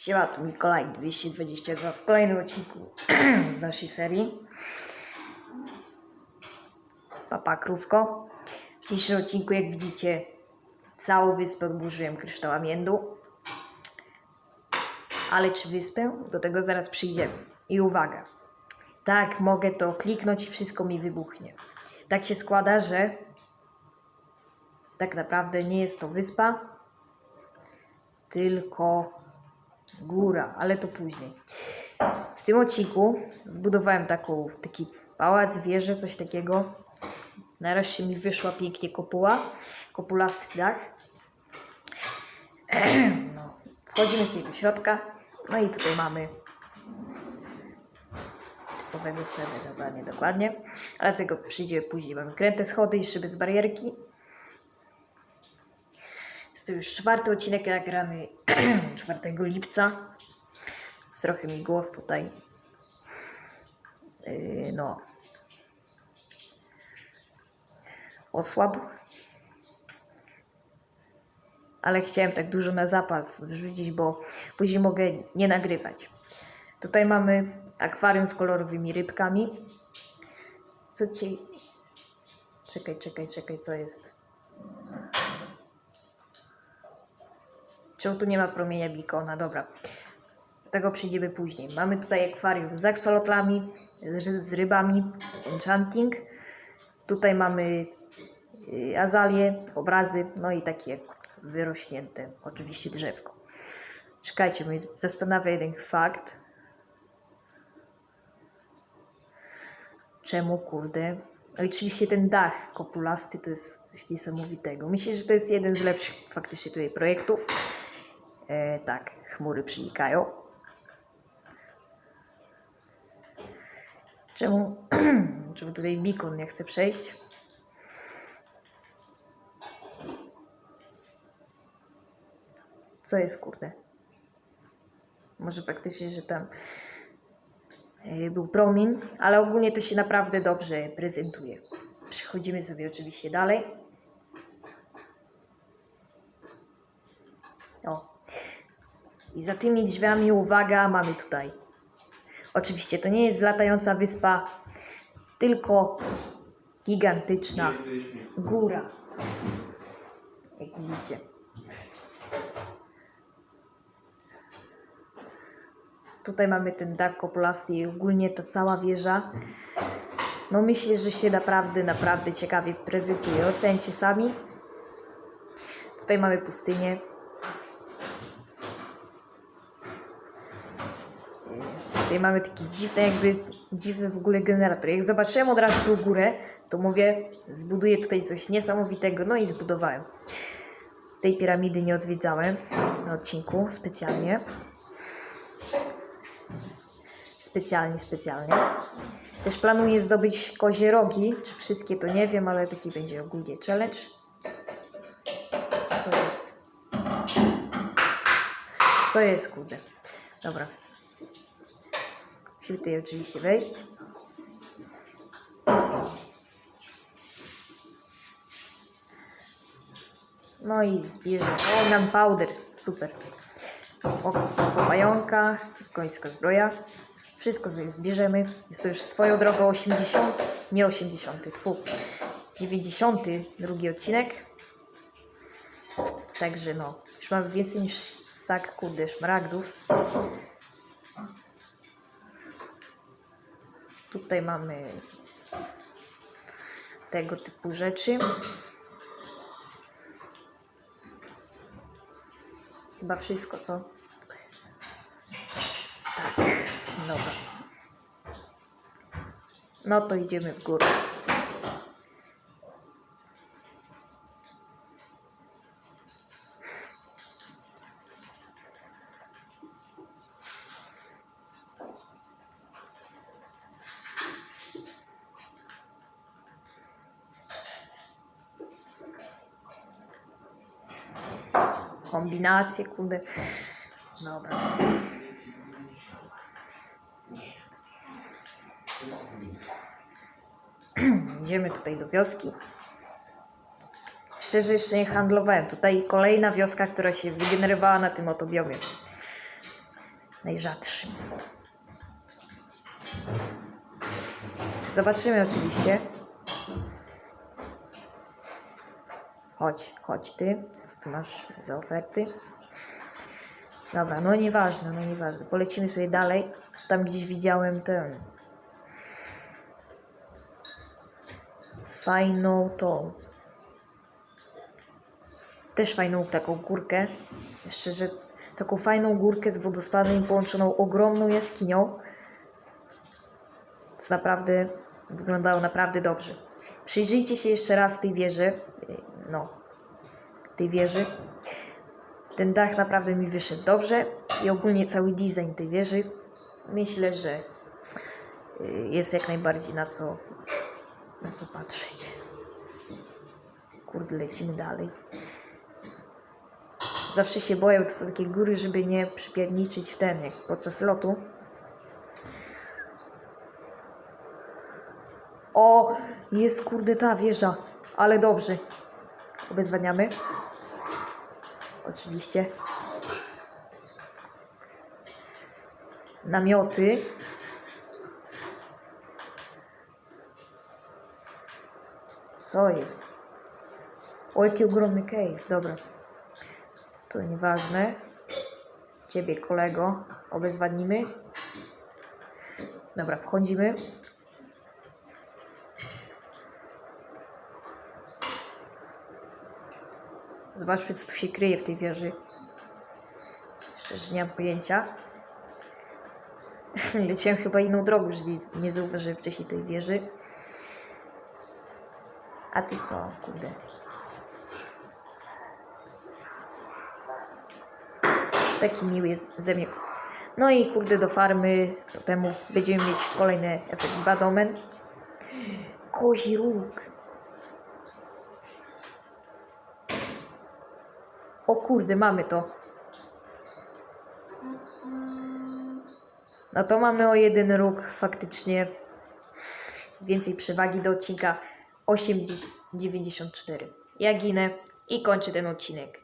Siema, tu Mikołaj 222 w kolejnym odcinku z naszej serii. Papa Krówko. W dzisiejszym odcinku, jak widzicie, całą wyspę odburzyłem kryształami międu. Ale czy wyspę? Do tego zaraz przyjdziemy. I uwaga. Tak, mogę to kliknąć i wszystko mi wybuchnie. Tak się składa, że tak naprawdę nie jest to wyspa, tylko góra, ale to później. W tym odcinku zbudowałem taką, taki pałac, wieżę, coś takiego. Nareszcie mi wyszła pięknie kopuła, kopulasty dach. No. Wchodzimy z do środka, no i tutaj mamy typowego serwera, dokładnie, dokładnie. Ale tego przyjdzie później. Mamy kręte schody i szyby z barierki. Jest to już czwarty odcinek, jak gramy 4 lipca. Trochę mi głos tutaj. Yy, no. Osłabł. Ale chciałem tak dużo na zapas wrzucić, bo później mogę nie nagrywać. Tutaj mamy akwarium z kolorowymi rybkami. Co ci. Czekaj, czekaj, czekaj, co jest? Czemu tu nie ma promienia bikona? Dobra. Do tego przyjdziemy później. Mamy tutaj akwarium z aksolotlami, z, z rybami, enchanting. Tutaj mamy y, azalie, obrazy, no i takie wyrośnięte, oczywiście drzewko. Czekajcie, mnie zastanawia jeden fakt. Czemu, kurde? No i oczywiście ten dach kopulasty to jest coś niesamowitego. Myślę, że to jest jeden z lepszych faktycznie tutaj projektów. E, tak, chmury przenikają. Czemu, czemu tutaj Bikon nie chce przejść? Co jest kurde? Może faktycznie, że tam e, był promień, ale ogólnie to się naprawdę dobrze prezentuje. Przechodzimy sobie oczywiście dalej. O. I za tymi drzwiami, uwaga, mamy tutaj. Oczywiście to nie jest latająca wyspa, tylko gigantyczna góra. Jak widzicie. Tutaj mamy ten dach kopulasty i ogólnie ta cała wieża. No myślę, że się naprawdę, naprawdę ciekawie prezentuje. Ocencie sami. Tutaj mamy pustynię. Tutaj mamy taki dziwny, jakby dziwny w ogóle generator. Jak zobaczyłem od razu tą górę, to mówię, zbuduję tutaj coś niesamowitego. No i zbudowałem. Tej piramidy nie odwiedzałem na odcinku specjalnie. Specjalnie, specjalnie. Też planuję zdobyć kozie rogi. Czy wszystkie to nie wiem, ale taki będzie ogólnie challenge. Co jest? Co jest, kurde? Dobra. Musimy tutaj oczywiście wejść. No i zbierzemy. O, nam powder. Super. Oko pająka, końska zbroja. Wszystko sobie zbierzemy. Jest to już swoją drogą 80, nie 80, tfu, 90 drugi odcinek. Także no, już mamy więcej niż stak, kurde, szmaragdów. Tutaj mamy tego typu rzeczy. Chyba wszystko, co? Tak, dobra. No to idziemy w górę. Kombinacje, kurde. Dobra. Idziemy tutaj do wioski. Szczerze jeszcze nie handlowałem. Tutaj kolejna wioska, która się wygenerowała na tym oto biomie. najrzadszym. Zobaczymy oczywiście. Chodź, chodź ty. Co tu masz za oferty? Dobra, no nieważne, no nieważne. Polecimy sobie dalej. Tam gdzieś widziałem ten. Fajną tą. Też fajną taką górkę. Jeszcze, że taką fajną górkę z wodospadem połączoną ogromną jaskinią. Co naprawdę wyglądało naprawdę dobrze. Przyjrzyjcie się jeszcze raz tej wieży. No, tej wieży. Ten dach naprawdę mi wyszedł dobrze i ogólnie cały design tej wieży myślę, że y, jest jak najbardziej na co, na co patrzeć. Kurde, lecimy dalej. Zawsze się boję, to są takie góry, żeby nie przypierniczyć w ten, jak podczas lotu. O, jest kurde ta wieża, ale dobrze. Obezwaniamy. Oczywiście. Namioty. Co jest? O, jaki ogromny cave. Dobra. To nieważne. Ciebie, kolego, obezwładnimy. Dobra, wchodzimy. Zobaczmy, co tu się kryje w tej wieży. Szczerze nie mam pojęcia. Leciałem chyba inną drogą, że nie, nie zauważyłem wcześniej tej wieży. A ty co, kurde? Taki miły jest ze mnie. No i kurde do farmy totemów będziemy mieć kolejny efekt Badomen. Kozi róg. O kurde, mamy to. No to mamy o jeden róg faktycznie więcej przewagi do odcinka 8,94. Ja ginę i kończę ten odcinek.